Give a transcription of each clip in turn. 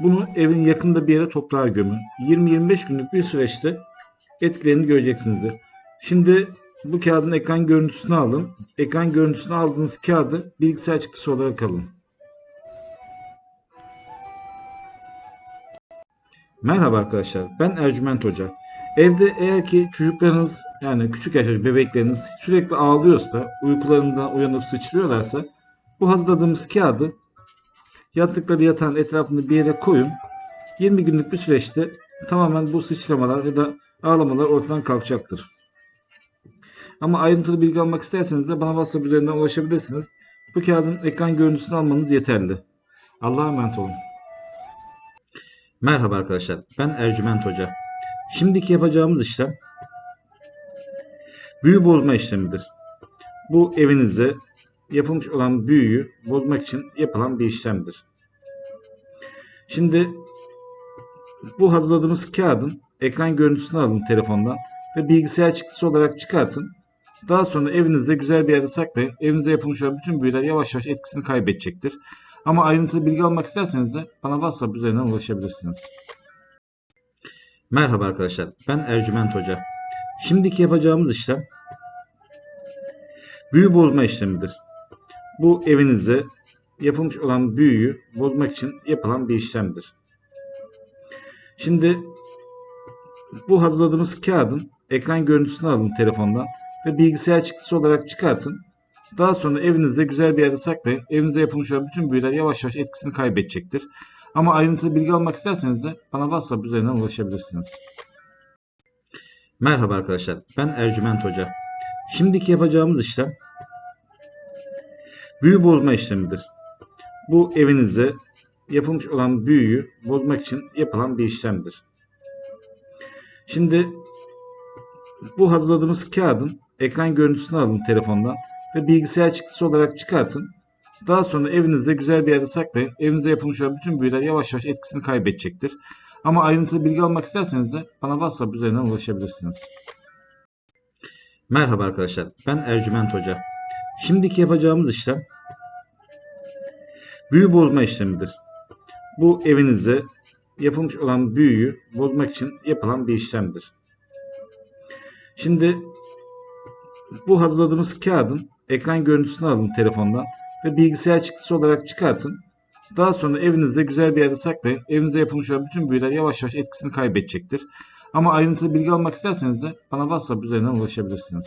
bunu evin yakında bir yere toprağa gömün. 20-25 günlük bir süreçte etkilerini göreceksiniz. Şimdi bu kağıdın ekran görüntüsünü alın. Ekran görüntüsünü aldığınız kağıdı bilgisayar çıktısı olarak alın. Merhaba arkadaşlar. Ben Ercüment Hoca. Evde eğer ki çocuklarınız yani küçük yaşta bebekleriniz sürekli ağlıyorsa, uykularından uyanıp sıçrıyorlarsa bu hazırladığımız kağıdı yattıkları yatağın etrafında bir yere koyun. 20 günlük bir süreçte tamamen bu sıçramalar ya da ağlamalar ortadan kalkacaktır. Ama ayrıntılı bilgi almak isterseniz de bana WhatsApp üzerinden ulaşabilirsiniz. Bu kağıdın ekran görüntüsünü almanız yeterli. Allah'a emanet olun. Merhaba arkadaşlar. Ben Ercüment Hoca. Şimdiki yapacağımız işlem büyü bozma işlemidir. Bu evinizde yapılmış olan büyüyü bozmak için yapılan bir işlemdir. Şimdi bu hazırladığımız kağıdın ekran görüntüsünü alın telefondan ve bilgisayar çıktısı olarak çıkartın. Daha sonra evinizde güzel bir yerde saklayın. Evinizde yapılmış olan bütün büyüler yavaş yavaş etkisini kaybedecektir. Ama ayrıntılı bilgi almak isterseniz de bana WhatsApp üzerinden ulaşabilirsiniz. Merhaba arkadaşlar. Ben Ercüment Hoca. Şimdiki yapacağımız işlem büyü bozma işlemidir. Bu evinizde yapılmış olan büyüyü bozmak için yapılan bir işlemdir. Şimdi bu hazırladığımız kağıdın ekran görüntüsünü alın telefondan ve bilgisayar çıktısı olarak çıkartın. Daha sonra evinizde güzel bir yerde saklayın. Evinizde yapılmış olan bütün büyüler yavaş yavaş etkisini kaybedecektir. Ama ayrıntılı bilgi almak isterseniz de bana WhatsApp üzerinden ulaşabilirsiniz. Merhaba arkadaşlar. Ben Ercüment Hoca. Şimdiki yapacağımız işlem büyü bozma işlemidir. Bu evinizde yapılmış olan büyüyü bozmak için yapılan bir işlemdir. Şimdi bu hazırladığımız kağıdın ekran görüntüsünü alın telefondan ve bilgisayar çıktısı olarak çıkartın. Daha sonra evinizde güzel bir yerde saklayın. Evinizde yapılmış olan bütün büyüler yavaş yavaş etkisini kaybedecektir. Ama ayrıntılı bilgi almak isterseniz de bana WhatsApp üzerinden ulaşabilirsiniz. Merhaba arkadaşlar. Ben Ercüment Hoca. Şimdiki yapacağımız işlem büyü bozma işlemidir. Bu evinizde yapılmış olan büyüyü bozmak için yapılan bir işlemdir. Şimdi bu hazırladığımız kağıdın ekran görüntüsünü alın telefondan ve bilgisayar çıktısı olarak çıkartın. Daha sonra evinizde güzel bir yerde saklayın. Evinizde yapılmış olan bütün büyüler yavaş yavaş etkisini kaybedecektir. Ama ayrıntılı bilgi almak isterseniz de bana WhatsApp üzerinden ulaşabilirsiniz.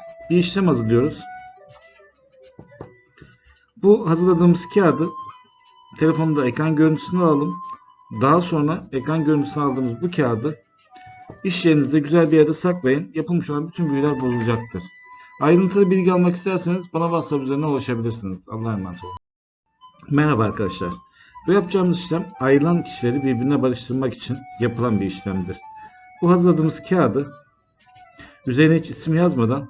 bir işlem hazırlıyoruz. Bu hazırladığımız kağıdı telefonda ekran görüntüsünü alalım. Daha sonra ekran görüntüsünü aldığımız bu kağıdı iş yerinizde güzel bir yerde saklayın. Yapılmış olan bütün büyüler bozulacaktır. Ayrıntılı bilgi almak isterseniz bana WhatsApp üzerinden ulaşabilirsiniz. Allah'a emanet olun. Merhaba arkadaşlar. Bu yapacağımız işlem ayrılan kişileri birbirine barıştırmak için yapılan bir işlemdir. Bu hazırladığımız kağıdı üzerine hiç isim yazmadan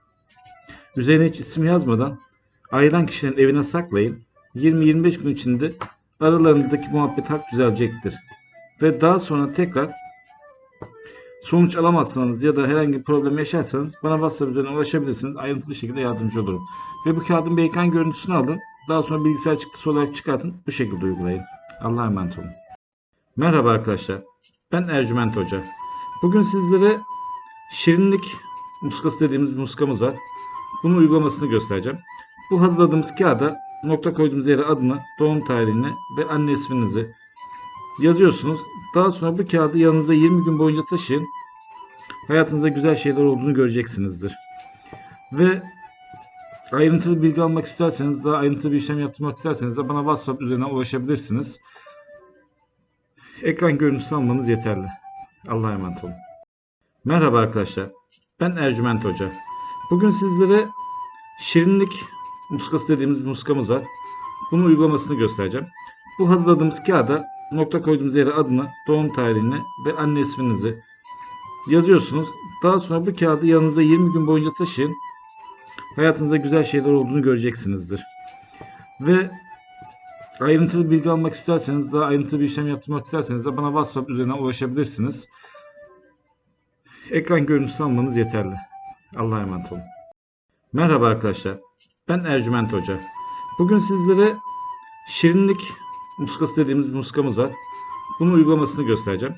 üzerine hiç isim yazmadan ayrılan kişilerin evine saklayın. 20-25 gün içinde aralarındaki muhabbet hak düzelecektir. Ve daha sonra tekrar sonuç alamazsanız ya da herhangi bir problem yaşarsanız bana WhatsApp üzerinden ulaşabilirsiniz. Ayrıntılı şekilde yardımcı olurum. Ve bu kağıdın bir ekran görüntüsünü alın. Daha sonra bilgisayar çıktısı olarak çıkartın. Bu şekilde uygulayın. Allah'a emanet olun. Merhaba arkadaşlar. Ben Ercüment Hoca. Bugün sizlere şirinlik muskası dediğimiz bir muskamız var. Bunun uygulamasını göstereceğim. Bu hazırladığımız kağıda nokta koyduğumuz yere adını, doğum tarihini ve anne isminizi yazıyorsunuz. Daha sonra bu kağıdı yanınızda 20 gün boyunca taşıyın. Hayatınızda güzel şeyler olduğunu göreceksinizdir. Ve ayrıntılı bilgi almak isterseniz, daha ayrıntılı bir işlem yaptırmak isterseniz de bana WhatsApp üzerinden ulaşabilirsiniz. Ekran görüntüsü almanız yeterli. Allah'a emanet olun. Merhaba arkadaşlar. Ben Ercüment Hoca. Bugün sizlere şirinlik muskası dediğimiz bir muskamız var. Bunun uygulamasını göstereceğim. Bu hazırladığımız kağıda nokta koyduğumuz yere adını, doğum tarihini ve anne isminizi yazıyorsunuz. Daha sonra bu kağıdı yanınızda 20 gün boyunca taşıyın. Hayatınızda güzel şeyler olduğunu göreceksinizdir. Ve ayrıntılı bilgi almak isterseniz, daha ayrıntılı bir işlem yaptırmak isterseniz de bana WhatsApp üzerinden ulaşabilirsiniz. Ekran görüntüsü almanız yeterli. Allah'a emanet olun. Merhaba arkadaşlar. Ben Ercüment Hoca. Bugün sizlere şirinlik muskası dediğimiz muskamız var. Bunun uygulamasını göstereceğim.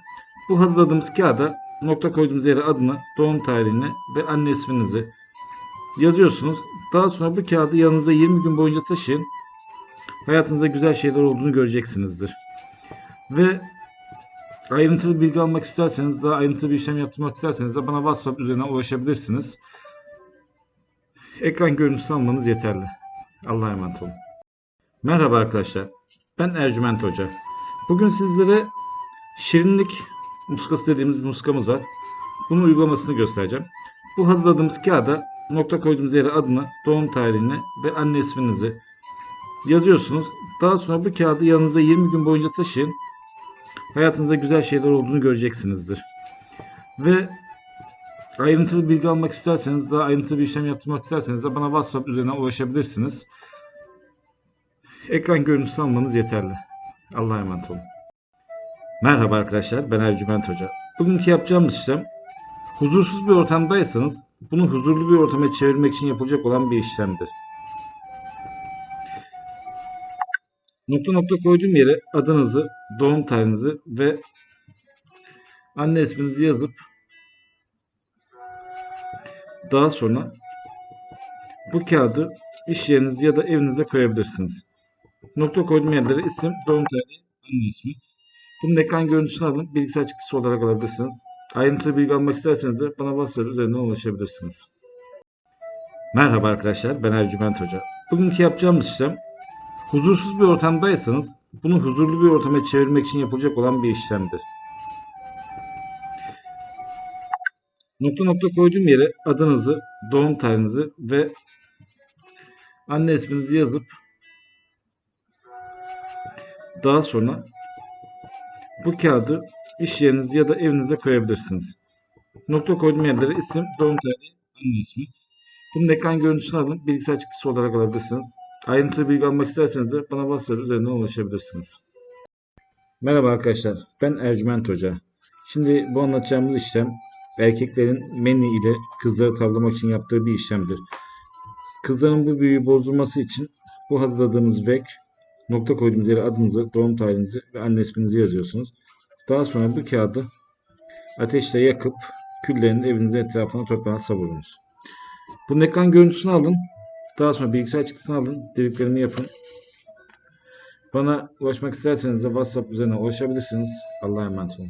Bu hazırladığımız kağıda nokta koyduğumuz yere adını, doğum tarihini ve anne isminizi yazıyorsunuz. Daha sonra bu kağıdı yanınızda 20 gün boyunca taşıyın. Hayatınızda güzel şeyler olduğunu göreceksinizdir. Ve ayrıntılı bilgi almak isterseniz, daha ayrıntılı bir işlem yaptırmak isterseniz de bana WhatsApp üzerinden ulaşabilirsiniz. Ekran görüntüsü almanız yeterli. Allah'a emanet olun. Merhaba arkadaşlar. Ben Ercüment Hoca. Bugün sizlere şirinlik muskası dediğimiz bir muskamız var. Bunun uygulamasını göstereceğim. Bu hazırladığımız kağıda nokta koyduğumuz yere adını, doğum tarihini ve anne isminizi yazıyorsunuz. Daha sonra bu kağıdı yanınızda 20 gün boyunca taşıyın. Hayatınızda güzel şeyler olduğunu göreceksinizdir. Ve ayrıntılı bilgi almak isterseniz, daha ayrıntılı bir işlem yaptırmak isterseniz de bana WhatsApp üzerinden ulaşabilirsiniz. Ekran görüntüsü almanız yeterli. Allah'a emanet olun. Merhaba arkadaşlar, ben Ercüment Hoca. Bugünkü yapacağımız işlem, huzursuz bir ortamdaysanız bunu huzurlu bir ortama çevirmek için yapılacak olan bir işlemdir. Nokta nokta koyduğum yere adınızı, doğum tarihinizi ve anne isminizi yazıp daha sonra bu kağıdı iş yeriniz ya da evinize koyabilirsiniz. Nokta koyduğum yerlere isim, doğum tarihi, anne ismi. Bunun ekran görüntüsünü alın, bilgisayar çıktısı olarak alabilirsiniz. Ayrıntılı bilgi almak isterseniz de bana WhatsApp üzerinden ulaşabilirsiniz. Merhaba arkadaşlar, ben Ercüment Hoca. Bugünkü yapacağımız işlem, huzursuz bir ortamdaysanız bunu huzurlu bir ortama çevirmek için yapılacak olan bir işlemdir. Nokta nokta koyduğum yere adınızı, doğum tarihinizi ve anne isminizi yazıp daha sonra bu kağıdı iş yeriniz ya da evinize koyabilirsiniz. Nokta koyduğum yerlere isim, doğum tarihi, anne ismi. Bunun ekran görüntüsünü alın, bilgisayar çıktısı olarak alabilirsiniz. Ayrıntılı bilgi almak isterseniz de bana WhatsApp üzerinden ulaşabilirsiniz. Merhaba arkadaşlar, ben Ercüment Hoca. Şimdi bu anlatacağımız işlem erkeklerin meni ile kızları tavlamak için yaptığı bir işlemdir. Kızların bu büyüyü bozdurması için bu hazırladığımız vek nokta koyduğumuz yere adınızı, doğum tarihinizi ve anne isminizi yazıyorsunuz. Daha sonra bu kağıdı ateşle yakıp küllerini evinizin etrafına toprağa savurunuz. Bunun ekran görüntüsünü alın. Daha sonra bilgisayar çıktısını alın. Dediklerimi yapın. Bana ulaşmak isterseniz de WhatsApp üzerinden ulaşabilirsiniz. Allah'a emanet olun.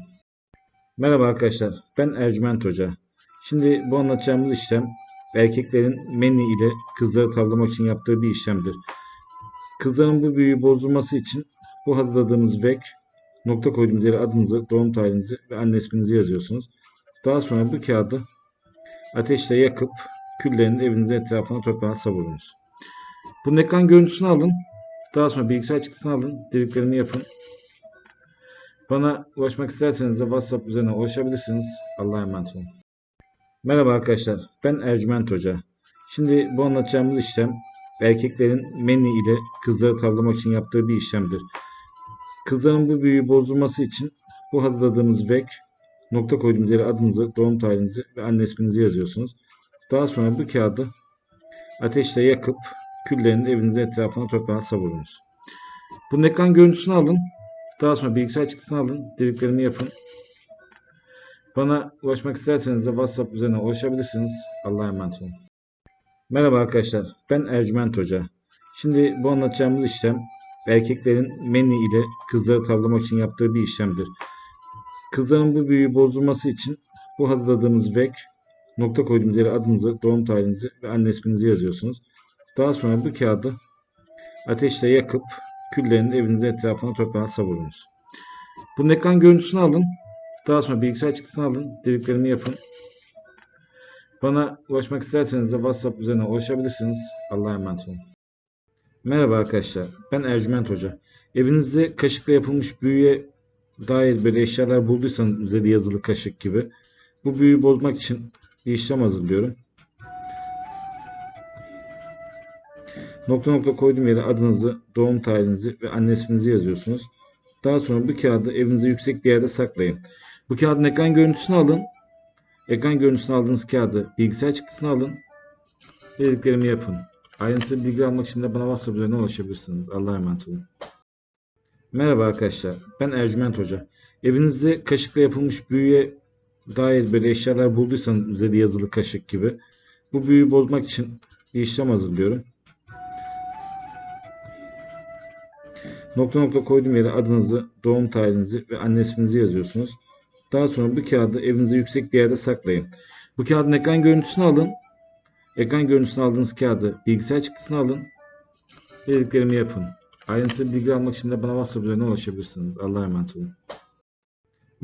Merhaba arkadaşlar. Ben Ercüment Hoca. Şimdi bu anlatacağımız işlem erkeklerin meni ile kızları tavlamak için yaptığı bir işlemdir. Kızların bu büyüyü bozdurması için bu hazırladığımız vek nokta koyduğumuz yere adınızı, doğum tarihinizi ve anne isminizi yazıyorsunuz. Daha sonra bu kağıdı ateşle yakıp küllerini evinizin etrafına toprağa savurunuz. Bunun ekran görüntüsünü alın. Daha sonra bilgisayar çıktısını alın. Dediklerimi yapın. Bana ulaşmak isterseniz de WhatsApp üzerinden ulaşabilirsiniz. Allah'a emanet olun. Merhaba arkadaşlar. Ben Ercüment Hoca. Şimdi bu anlatacağımız işlem erkeklerin meni ile kızları tavlamak için yaptığı bir işlemdir. Kızların bu büyüyü bozulması için bu hazırladığımız vek nokta koyduğumuz yere adınızı, doğum tarihinizi ve anne isminizi yazıyorsunuz. Daha sonra bu kağıdı ateşle yakıp küllerini evinizin etrafına toprağa savurunuz. Bunun ekran görüntüsünü alın. Daha sonra bilgisayar çıktısını alın. Dediklerimi yapın. Bana ulaşmak isterseniz de WhatsApp üzerinden ulaşabilirsiniz. Allah'a emanet olun. Merhaba arkadaşlar. Ben Ercüment Hoca. Şimdi bu anlatacağımız işlem erkeklerin meni ile kızları tavlamak için yaptığı bir işlemdir. Kızların bu büyüyü bozulması için bu hazırladığımız vek nokta koyduğumuz yere adınızı, doğum tarihinizi ve anne isminizi yazıyorsunuz. Daha sonra bu kağıdı ateşle yakıp küllerini evinizin etrafına toprağa savurunuz. Bunun ekran görüntüsünü alın. Daha sonra bilgisayar çıktısını alın. Dediklerimi yapın. Bana ulaşmak isterseniz de WhatsApp üzerinden ulaşabilirsiniz. Allah'a emanet olun. Merhaba arkadaşlar. Ben Ercüment Hoca. Evinizde kaşıkla yapılmış büyüye dair böyle eşyalar bulduysanız üzeri yazılı kaşık gibi bu büyüyü bozmak için bir işlem hazırlıyorum. Nokta nokta koyduğum yere adınızı, doğum tarihinizi ve anne isminizi yazıyorsunuz. Daha sonra bu kağıdı evinizde yüksek bir yerde saklayın. Bu kağıdın ekran görüntüsünü alın. Ekran görüntüsünü aldığınız kağıdı bilgisayar çıktısını alın. Dediklerimi yapın. Ayrıntılı bilgi almak için de bana WhatsApp üzerinden ulaşabilirsiniz. Allah'a emanet olun. Merhaba arkadaşlar. Ben Ercüment Hoca. Evinizde kaşıkla yapılmış büyüye dair böyle eşyalar bulduysanız üzeri yazılı kaşık gibi bu büyüyü bozmak için bir işlem hazırlıyorum. Nokta nokta koyduğum yere adınızı, doğum tarihinizi ve anne isminizi yazıyorsunuz. Daha sonra bu kağıdı evinizde yüksek bir yerde saklayın. Bu kağıdın ekran görüntüsünü alın. Ekran görüntüsünü aldığınız kağıdı bilgisayar çıktısını alın. Dediklerimi yapın. Ayrıntılı bilgi almak için de bana WhatsApp üzerinden ulaşabilirsiniz. Allah'a emanet olun.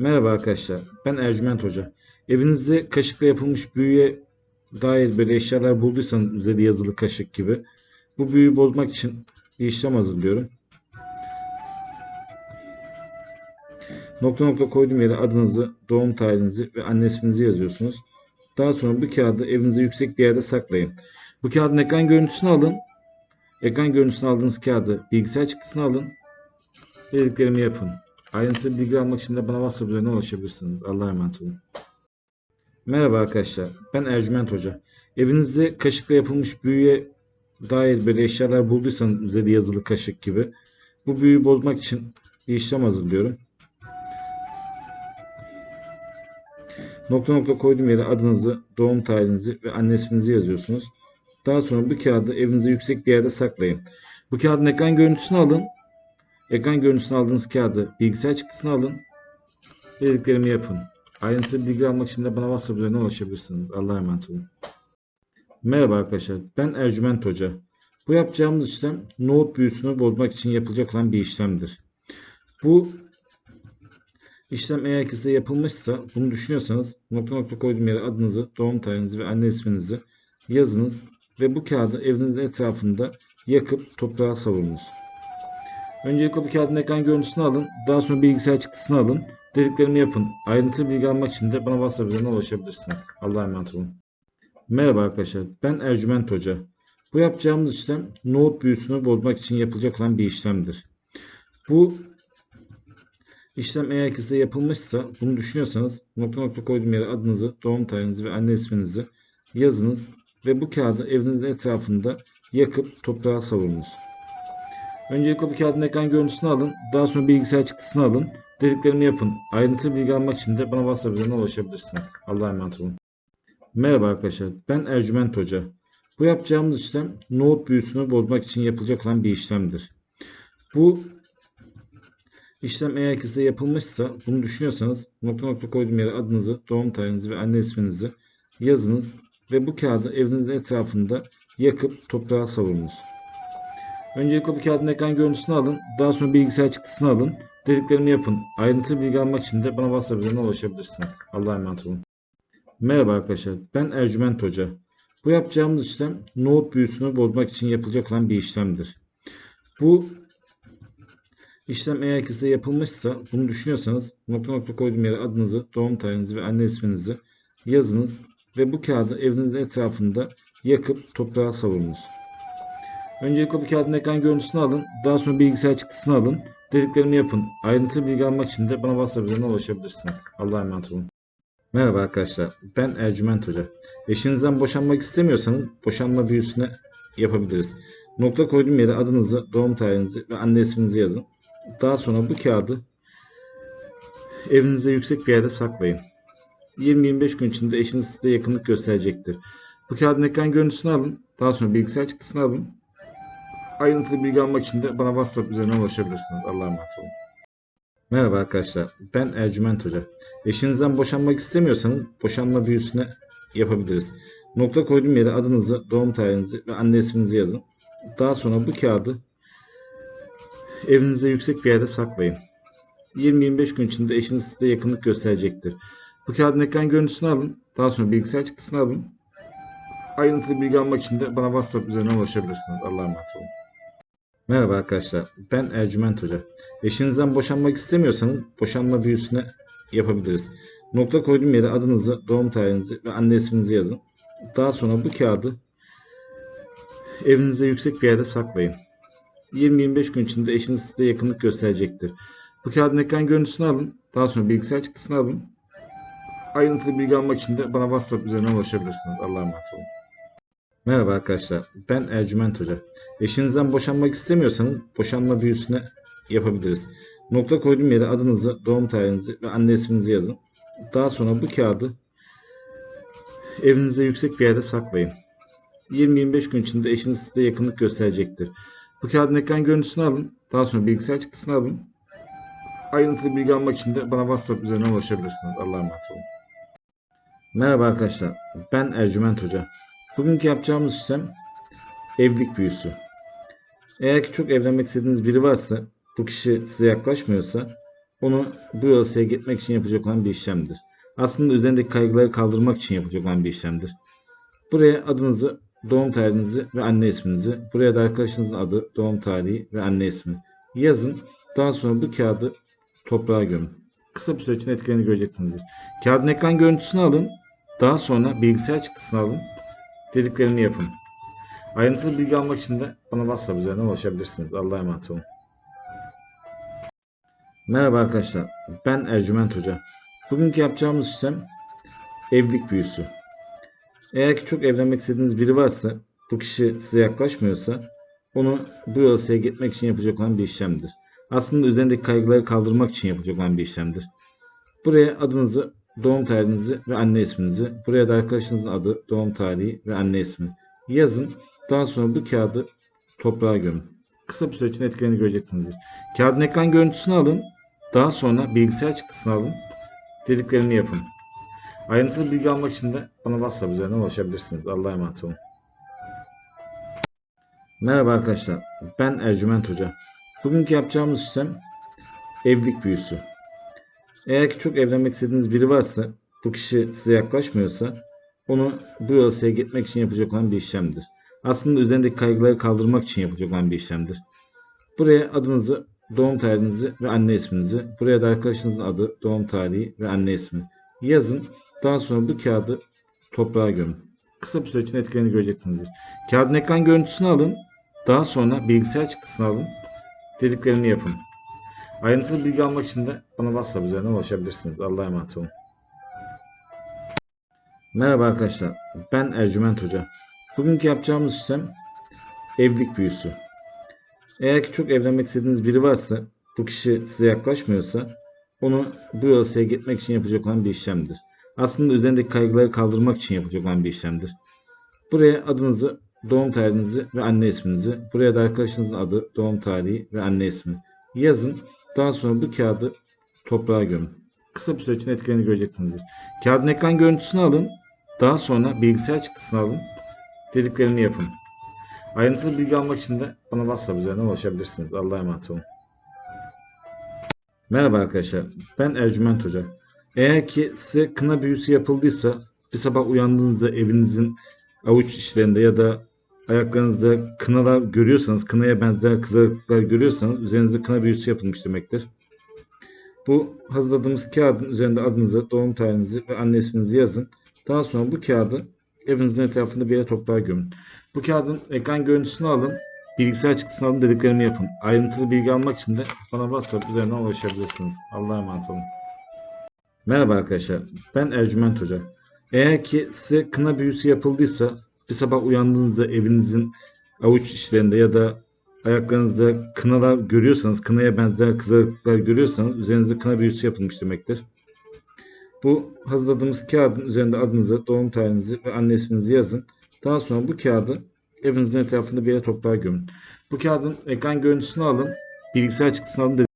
Merhaba arkadaşlar. Ben Ercüment Hoca. Evinizde kaşıkla yapılmış büyüye dair böyle eşyalar bulduysanız üzeri yazılı kaşık gibi bu büyüyü bozmak için bir işlem hazırlıyorum. Nokta nokta koyduğum yere adınızı, doğum tarihinizi ve anne isminizi yazıyorsunuz. Daha sonra bu kağıdı evinizde yüksek bir yerde saklayın. Bu kağıdın ekran görüntüsünü alın. Ekran görüntüsünü aldığınız kağıdı bilgisayar çıktısını alın. Dediklerimi yapın. Ayrıntılı bilgi almak için de bana WhatsApp üzerinden ulaşabilirsiniz. Allah'a emanet olun. Merhaba arkadaşlar. Ben Ercüment Hoca. Evinizde kaşıkla yapılmış büyüye dair böyle eşyalar bulduysanız üzeri yazılı kaşık gibi bu büyüyü bozmak için bir işlem hazırlıyorum. Nokta nokta koyduğum yere adınızı, doğum tarihinizi ve anne isminizi yazıyorsunuz. Daha sonra bu kağıdı evinizde yüksek bir yerde saklayın. Bu kağıdın ekran görüntüsünü alın. Ekran görüntüsünü aldığınız kağıdı bilgisayar çıktısını alın. Dediklerimi yapın. Ayrıntılı bilgi almak için de bana WhatsApp üzerinden ulaşabilirsiniz. Allah'a emanet olun. Merhaba arkadaşlar. Ben Ercüment Hoca. Bu yapacağımız işlem nohut büyüsünü bozmak için yapılacak olan bir işlemdir. Bu işlem eğer size yapılmışsa bunu düşünüyorsanız nokta nokta koyduğum yere adınızı, doğum tarihinizi ve anne isminizi yazınız ve bu kağıdı evinizin etrafında yakıp toprağa savurunuz. Öncelikle bu kağıdın ekran görüntüsünü alın. Daha sonra bilgisayar çıktısını alın. Dediklerimi yapın. Ayrıntılı bilgi almak için de bana WhatsApp üzerinden ulaşabilirsiniz. Allah'a emanet olun. Merhaba arkadaşlar. Ben Ercüment Hoca. Bu yapacağımız işlem nohut büyüsünü bozmak için yapılacak olan bir işlemdir. Bu işlem eğer ki size yapılmışsa bunu düşünüyorsanız nokta nokta koyduğum yere adınızı, doğum tarihinizi ve anne isminizi yazınız ve bu kağıdı evinizin etrafında yakıp toprağa savurunuz. Öncelikle bu kağıdın ekran görüntüsünü alın. Daha sonra bilgisayar çıktısını alın. Dediklerimi yapın. Ayrıntılı bilgi almak için de bana WhatsApp üzerinden ulaşabilirsiniz. Allah'a emanet olun. Merhaba arkadaşlar. Ben Ercüment Hoca. Bu yapacağımız işlem nohut büyüsünü bozmak için yapılacak olan bir işlemdir. Bu işlem eğer size yapılmışsa bunu düşünüyorsanız nokta nokta koyduğum yere adınızı, doğum tarihinizi ve anne isminizi yazınız ve bu kağıdı evinizin etrafında yakıp toprağa savurunuz. Öncelikle bu kağıdın ekran görüntüsünü alın. Daha sonra bilgisayar çıktısını alın. Dediklerimi yapın. Ayrıntılı bilgi almak için de bana WhatsApp üzerinden ulaşabilirsiniz. Allah'a emanet olun. Merhaba arkadaşlar. Ben Ercüment Hoca. Bu yapacağımız işlem nohut büyüsünü bozmak için yapılacak olan bir işlemdir. Bu işlem eğer ki size yapılmışsa bunu düşünüyorsanız nokta nokta koyduğum yere adınızı, doğum tarihinizi ve anne isminizi yazınız ve bu kağıdı evinizin etrafında yakıp toprağa savurunuz. Öncelikle bu kağıdın ekran görüntüsünü alın. Daha sonra bilgisayar çıktısını alın. Dediklerimi yapın. Ayrıntılı bilgi almak için de bana WhatsApp üzerinden ulaşabilirsiniz. Allah'a emanet olun. Merhaba arkadaşlar. Ben Ercüment Hoca. Eşinizden boşanmak istemiyorsanız boşanma büyüsüne yapabiliriz. Nokta koyduğum yere adınızı, doğum tarihinizi ve anne isminizi yazın. Daha sonra bu kağıdı evinizde yüksek bir yerde saklayın. 20-25 gün içinde eşiniz size yakınlık gösterecektir. Bu kağıdın ekran görüntüsünü alın. Daha sonra bilgisayar çıktısını alın. Ayrıntılı bilgi almak için de bana WhatsApp üzerinden ulaşabilirsiniz. Allah'a emanet olun. Merhaba arkadaşlar. Ben Ercüment Hoca. Eşinizden boşanmak istemiyorsanız boşanma büyüsüne yapabiliriz. Nokta koyduğum yere adınızı, doğum tarihinizi ve anne isminizi yazın. Daha sonra bu kağıdı evinizde yüksek bir yerde saklayın. 20-25 gün içinde eşiniz size yakınlık gösterecektir. Bu kağıdın ekran görüntüsünü alın. Daha sonra bilgisayar çıktısını alın. Ayrıntılı bilgi almak için de bana WhatsApp üzerinden ulaşabilirsiniz. Allah'a emanet olun. Merhaba arkadaşlar. Ben Ercüment Hoca. Eşinizden boşanmak istemiyorsanız boşanma büyüsüne yapabiliriz. Nokta koyduğum yere adınızı, doğum tarihinizi ve anne isminizi yazın. Daha sonra bu kağıdı evinizde yüksek bir yerde saklayın. 20-25 gün içinde eşiniz size yakınlık gösterecektir. Bu kağıdın ekran görüntüsünü alın. Daha sonra bilgisayar çıktısını alın. Ayrıntılı bilgi almak için de bana WhatsApp üzerinden ulaşabilirsiniz. Allah'a emanet olun. Merhaba arkadaşlar. Ben Ercüment Hoca. Eşinizden boşanmak istemiyorsanız boşanma büyüsüne yapabiliriz. Nokta koyduğum yere adınızı, doğum tarihinizi ve anne isminizi yazın. Daha sonra bu kağıdı evinizde yüksek bir yerde saklayın. 20-25 gün içinde eşiniz size yakınlık gösterecektir. Bu kağıdın ekran görüntüsünü alın. Daha sonra bilgisayar çıktısını alın. Ayrıntılı bilgi almak için de bana WhatsApp üzerinden ulaşabilirsiniz. Allah'a emanet olun. Merhaba arkadaşlar. Ben Ercüment Hoca. Bugünkü yapacağımız işlem evlilik büyüsü. Eğer ki çok evlenmek istediğiniz biri varsa, bu kişi size yaklaşmıyorsa, onu bu yolsaya gitmek için yapacak olan bir işlemdir. Aslında üzerindeki kaygıları kaldırmak için yapacak olan bir işlemdir. Buraya adınızı, doğum tarihinizi ve anne isminizi, buraya da arkadaşınızın adı, doğum tarihi ve anne ismi yazın. Daha sonra bu kağıdı toprağa gömün. Kısa bir süre içinde etkilerini göreceksinizdir. Kağıdın ekran görüntüsünü alın. Daha sonra bilgisayar çıktısını alın. Dediklerimi yapın. Ayrıntılı bilgi almak için de bana WhatsApp üzerinden ulaşabilirsiniz. Allah'a emanet olun. Merhaba arkadaşlar. Ben Ercüment Hoca. Bugünkü yapacağımız işlem evlilik büyüsü. Eğer ki çok evlenmek istediğiniz biri varsa, bu kişi size yaklaşmıyorsa, onu bu yolsaya gitmek için yapacak olan bir işlemdir. Aslında üzerindeki kaygıları kaldırmak için yapacak olan bir işlemdir. Buraya adınızı, doğum tarihinizi ve anne isminizi, buraya da arkadaşınızın adı, doğum tarihi ve anne ismi yazın. Daha sonra bu kağıdı toprağa gömün. Kısa bir süre içinde etkilerini göreceksinizdir. Kağıdın ekran görüntüsünü alın. Daha sonra bilgisayar çıktısını alın. Dediklerimi yapın. Ayrıntılı bilgi almak için de bana WhatsApp üzerinden ulaşabilirsiniz. Allah'a emanet olun. Merhaba arkadaşlar. Ben Ercüment Hoca. Bugünkü yapacağımız işlem evlilik büyüsü. Eğer ki çok evlenmek istediğiniz biri varsa, bu kişi size yaklaşmıyorsa, onu bu yolsaya gitmek için yapacak olan bir işlemdir. Aslında üzerindeki kaygıları kaldırmak için yapacak olan bir işlemdir. Buraya adınızı, doğum tarihinizi ve anne isminizi, buraya da arkadaşınızın adı, doğum tarihi ve anne ismi yazın. Daha sonra bu kağıdı toprağa gömün. Kısa bir süre içinde etkilerini göreceksinizdir. Kağıdın ekran görüntüsünü alın. Daha sonra bilgisayar çıktısını alın. Dediklerimi yapın. Ayrıntılı bilgi almak için de bana WhatsApp üzerinden ulaşabilirsiniz. Allah'a emanet olun. Merhaba arkadaşlar. Ben Ercüment Hoca. Bugünkü yapacağımız işlem evlilik büyüsü. Eğer ki çok evlenmek istediğiniz biri varsa, bu kişi size yaklaşmıyorsa, onu bu yolsaya gitmek için yapacak olan bir işlemdir. Aslında üzerindeki kaygıları kaldırmak için yapacak olan bir işlemdir. Buraya adınızı, doğum tarihinizi ve anne isminizi, buraya da arkadaşınızın adı, doğum tarihi ve anne ismi yazın. Daha sonra bu kağıdı toprağa gömün. Kısa bir süre içinde etkilerini göreceksinizdir. Kağıdın ekran görüntüsünü alın. Daha sonra bilgisayar çıktısını alın. Dediklerimi yapın. Ayrıntılı bilgi almak için de bana WhatsApp üzerinden ulaşabilirsiniz. Allah'a emanet olun. Merhaba arkadaşlar, ben Ercüment Hoca. Eğer ki size kına büyüsü yapıldıysa, bir sabah uyandığınızda evinizin avuç içlerinde ya da ayaklarınızda kınalar görüyorsanız, kınaya benzer kızarıklıklar görüyorsanız üzerinizde kına büyüsü yapılmış demektir. Bu hazırladığımız kağıdın üzerinde adınızı, doğum tarihinizi ve anne isminizi yazın. Daha sonra bu kağıdı evinizin etrafında bir yere toprağa gömün. Bu kağıdın ekran görüntüsünü alın, bilgisayar çıktısını alın dediklerimi yapın. Ayrıntılı bilgi almak için de bana WhatsApp üzerinden ulaşabilirsiniz. Allah'a emanet olun. Merhaba arkadaşlar, ben Ercüment Hoca. Eğer ki size kına büyüsü yapıldıysa, bir sabah uyandığınızda evinizin avuç içlerinde ya da ayaklarınızda kınalar görüyorsanız, kınaya benzer kızarıklıklar görüyorsanız üzerinizde kına büyüsü yapılmış demektir. Bu hazırladığımız kağıdın üzerinde adınızı, doğum tarihinizi ve anne isminizi yazın. Daha sonra bu kağıdı evinizin etrafında bir yere toprağa gömün. Bu kağıdın ekran görüntüsünü alın, bilgisayar çıktısını alın